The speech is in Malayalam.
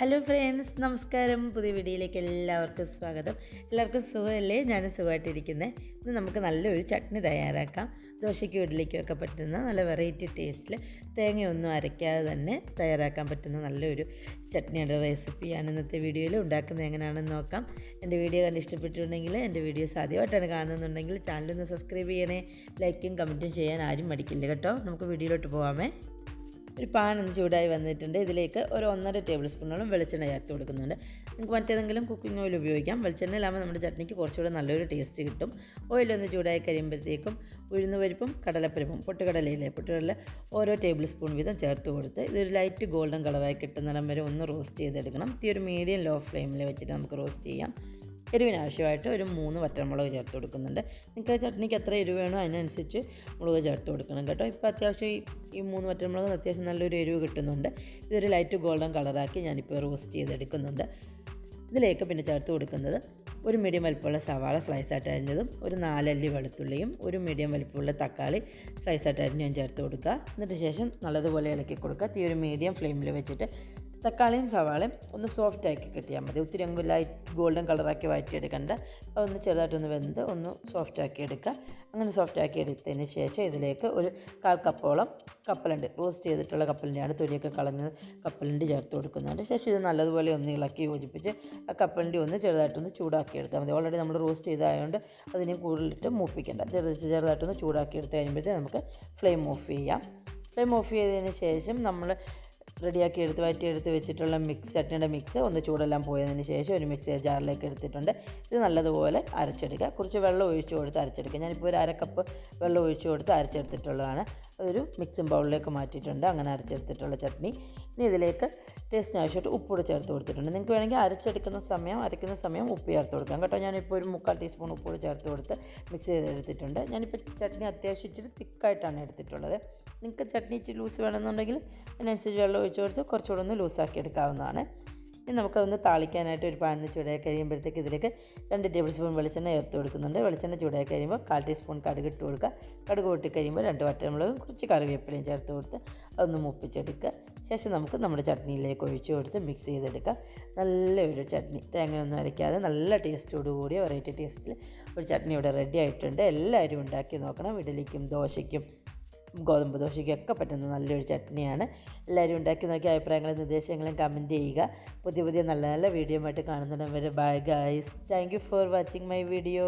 ഹലോ ഫ്രണ്ട്സ് നമസ്കാരം. പുതിയ വീഡിയോയിലേക്ക് എല്ലാവർക്കും സ്വാഗതം. എല്ലാവർക്കും സുഖമല്ലേ? ഞാൻ സുഖമായിട്ടിരിക്കുന്നത് ഇന്ന് നമുക്ക് നല്ലൊരു ചട്നി തയ്യാറാക്കാം. ദോശയ്ക്കും ഇഡ്ഡലിക്കും ഒക്കെ പറ്റുന്ന നല്ല വെറൈറ്റി ടേസ്റ്റിൽ തേങ്ങയൊന്നും അരയ്ക്കാതെ തന്നെ തയ്യാറാക്കാൻ പറ്റുന്ന നല്ലൊരു ചട്നിയുടെ റെസിപ്പിയാണ് ഇന്നത്തെ വീഡിയോയിൽ ഉണ്ടാക്കുന്നത് എങ്ങനെയാണെന്ന് നോക്കാം. എന്റെ വീഡിയോ കണ്ട് ഇഷ്ടപ്പെട്ടിട്ടുണ്ടെങ്കിൽ എന്റെ വീഡിയോസ് ആദ്യമായിട്ടാണ് കാണുന്നുണ്ടെങ്കിൽ ചാനലൊന്ന് സബ്സ്ക്രൈബ് ചെയ്യണേ. ലൈക്കും കമന്റും ചെയ്യാൻ ആരും മടിക്കില്ല കേട്ടോ? നമുക്ക് വീഡിയോയിലോട്ട് പോകാമേ ഒരു പാൻ ചൂടായി വന്നിട്ടുണ്ട്. ഇതിലേക്ക് ഒരു ഒന്നര ടേബിൾ സ്പൂണോളം വെളിച്ചെണ്ണ ചേർത്ത് കൊടുക്കുന്നുണ്ട്. നിങ്ങൾക്ക് മറ്റേതെങ്കിലും കുക്കിംഗ് ഓയിൽ ഉപയോഗിക്കാം. വെളിച്ചെണ്ണയിലാകുമ്പോൾ നമ്മുടെ ചട്നിക്ക് കുറച്ചുകൂടെ നല്ലൊരു ടേസ്റ്റ് കിട്ടും. ഓയിലൊന്ന് ചൂടായി കഴിയുമ്പോഴത്തേക്കും ഉഴുന്നുപരിപ്പും കടലപ്പരിപ്പും പൊട്ടുകടലയിലെ പൊട്ടുകടല ഓരോ ടേബിൾ സ്പൂൺ വീതം ചേർത്ത് കൊടുത്ത് ഇതൊരു ലൈറ്റ് ഗോൾഡൻ കളറായി കിട്ടുന്നിടം വരെ ഒന്ന് റോസ്റ്റ് ചെയ്തെടുക്കണം. തീ ഒരു മീഡിയം ലോ ഫ്ലെയിമിൽ വെച്ചിട്ട് നമുക്ക് റോസ്റ്റ് ചെയ്യാം. എരിവിന് ആവശ്യമായിട്ട് ഒരു മൂന്ന് വറ്റൽമുളക് ചേർത്ത് കൊടുക്കുന്നുണ്ട്. നിങ്ങൾക്ക് ചട്നിക്ക് എത്ര എരിവ് വേണോ അതിനനുസരിച്ച് മുളക് ചേർത്ത് കൊടുക്കണം കേട്ടോ. ഇപ്പോൾ അത്യാവശ്യം ഈ മൂന്ന് വറ്റൽമുളക് അത്യാവശ്യം നല്ലൊരു എരിവ് കിട്ടുന്നുണ്ട്. ഇതൊരു ലൈറ്റ് ഗോൾഡൻ കളറാക്കി ഞാനിപ്പോൾ റോസ്റ്റ് ചെയ്തെടുക്കുന്നുണ്ട്. ഇതിലേക്ക് പിന്നെ ചേർത്ത് കൊടുക്കുന്നത് ഒരു മീഡിയം വലിപ്പമുള്ള സവാള സ്ലൈസ് സ്ലൈസായിട്ട് അരിഞ്ഞതും ഒരു നാലല്ലി വെളുത്തുള്ളിയും ഒരു മീഡിയം വലിപ്പമുള്ള തക്കാളി സ്ലൈസായിട്ട് അരിഞ്ഞ് ഞാൻ ചേർത്ത് കൊടുക്കുക. എന്നിട്ട് ശേഷം നല്ലതുപോലെ ഇളക്കി കൊടുക്കുക. തീ ഒരു മീഡിയം ഫ്ലെയിമിൽ വെച്ചിട്ട് തക്കാളിയും സവാളയും ഒന്ന് സോഫ്റ്റ് ആക്കി കിട്ടിയാൽ മതി. ഒത്തിരി അങ്ങ് ലൈറ്റ് ഗോൾഡൻ കളറാക്കി വഴറ്റിയെടുക്കണ്ട. അതൊന്ന് ചെറുതായിട്ടൊന്ന് വെന്ത് ഒന്ന് സോഫ്റ്റ് ആക്കി എടുക്കുക. അങ്ങനെ സോഫ്റ്റ് ആക്കി എടുത്തതിന് ശേഷം ഇതിലേക്ക് ഒരു കാൽ കപ്പോളം കപ്പലുണ്ട് റോസ്റ്റ് ചെയ്തിട്ടുള്ള കപ്പലിന്റെയാണ് തൊലിയൊക്കെ കളഞ്ഞ് കപ്പലിന്റെ ചേർത്ത് കൊടുക്കുന്നുണ്ട് ശേഷം ഇത് നല്ലതുപോലെ ഒന്ന് ഇളക്കി യോജിപ്പിച്ച് ആ കപ്പലിന്റെ ഒന്ന് ചെറുതായിട്ടൊന്ന് ചൂടാക്കി എടുത്താൽ മതി. ഓൾറെഡി നമ്മൾ റോസ്റ്റ് ചെയ്തതായതുകൊണ്ട് അതിനെ കൂടുതലിട്ട് മൂപ്പിക്കേണ്ട. ചെറു ചെറുതായിട്ടൊന്ന് ചൂടാക്കി എടുത്ത് കഴിയുമ്പോഴത്തേക്ക് നമുക്ക് ഫ്ലെയിം ഓഫ് ചെയ്യാം. ഫ്ലെയിം ഓഫ് ചെയ്തതിന് ശേഷം നമ്മൾ റെഡിയാക്കി എടുത്ത് വഴറ്റി എടുത്ത് വെച്ചിട്ടുള്ള മിക്സ് ചട്ടിയുടെ മിക്സ് ഒന്ന് ചൂടെല്ലാം പോയതിന് ശേഷം ഒരു മിക്സി ജാറിലേക്ക് എടുത്തിട്ടുണ്ട്. ഇത് നല്ലതുപോലെ അരച്ചെടുക്കുക. കുറച്ച് വെള്ളം ഒഴിച്ച് കൊടുത്ത് അരച്ചെടുക്കുക. ഞാനിപ്പോൾ ഒരു അരക്കപ്പ് വെള്ളം ഒഴിച്ച് കൊടുത്ത് അരച്ചെടുത്തിട്ടുള്ളതാണ്. അതൊരു മിക്സിംഗ് ബൗളിലേക്ക് മാറ്റിയിട്ടുണ്ട്. അങ്ങനെ അരച്ചെടുത്തിട്ടുള്ള ചട്നി. ഇനി ഇതിലേക്ക് ടേസ്റ്റിന് ആവശ്യമായിട്ട് ഉപ്പൂടെ ചേർത്ത് കൊടുത്തിട്ടുണ്ട്. നിങ്ങൾക്ക് വേണമെങ്കിൽ അരച്ചെടുക്കുന്ന സമയം അരയ്ക്കുന്ന സമയം ഉപ്പ് ചേർത്ത് കൊടുക്കാം. കേട്ടോ ഞാനിപ്പോൾ ഒരു മുക്കാൽ ടീസ്പൂൺ ഉപ്പൂടെ ചേർത്ത് കൊടുത്ത് മിക്സ് ചെയ്തെടുത്തിട്ടുണ്ട്. ഞാനിപ്പോൾ ചട്നി അത്യാവശ്യം ഇച്ചിരി തിക്കായിട്ടാണ് എടുത്തിട്ടുള്ളത്. നിങ്ങൾക്ക് ചട്നി ഇച്ചിരി ലൂസ് വേണമെന്നുണ്ടെങ്കിൽ അതിനനുസരിച്ച് വെള്ളം ഒഴിച്ച് കൊടുത്ത് കുറച്ചുകൂടെ ഒന്ന് ലൂസാക്കി എടുക്കാവുന്നതാണ്. ഇനി നമുക്കതൊന്ന് താളിക്കാനായിട്ട് ഒരു പാനിന് ചൂടായി കഴിയുമ്പോഴത്തേക്ക് ഇതിലേക്ക് രണ്ട് ടേബിൾ സ്പൂൺ വെളിച്ചെണ്ണ ചേർത്ത് കൊടുക്കുന്നുണ്ട്. വെളിച്ചെണ്ണ ചൂടായി കഴിയുമ്പോൾ കാൽ ടീസ്പൂൺ കടുക് ഇട്ട് കൊടുക്കുക. കടുക് പൊട്ടി കഴിയുമ്പോൾ രണ്ട് വട്ടമുളകും കുറച്ച് കറിവേപ്പിലയും ചേർത്ത് കൊടുത്ത് അതൊന്ന് മുപ്പിച്ചെടുക്കുക. ശേഷം നമുക്ക് നമ്മുടെ ചട്നിയിലേക്ക് ഒഴിച്ച് കൊടുത്ത് മിക്സ് ചെയ്തെടുക്കുക. നല്ലൊരു ചട്നി. തേങ്ങയൊന്നും അരയ്ക്കാതെ നല്ല ടേസ്റ്റോട് കൂടിയ വെറൈറ്റി ടേസ്റ്റിൽ ഒരു ചട്നി ഇവിടെ റെഡി ആയിട്ടുണ്ട്. എല്ലാവരും ഉണ്ടാക്കി നോക്കണം. ഇഡലിക്കും ദോശയ്ക്കും ഗോതമ്പ് ദോശയ്ക്കൊക്കെ പറ്റുന്ന നല്ലൊരു ചട്നിയാണ്. എല്ലാവരും ഉണ്ടാക്കി നോക്കി അഭിപ്രായങ്ങളും നിർദ്ദേശങ്ങളും കമന്റ് ചെയ്യുക. പുതിയ പുതിയ നല്ല നല്ല വീഡിയോ ആയിട്ട് കാണുന്നിടം വരെ bye guys thank you for watching my video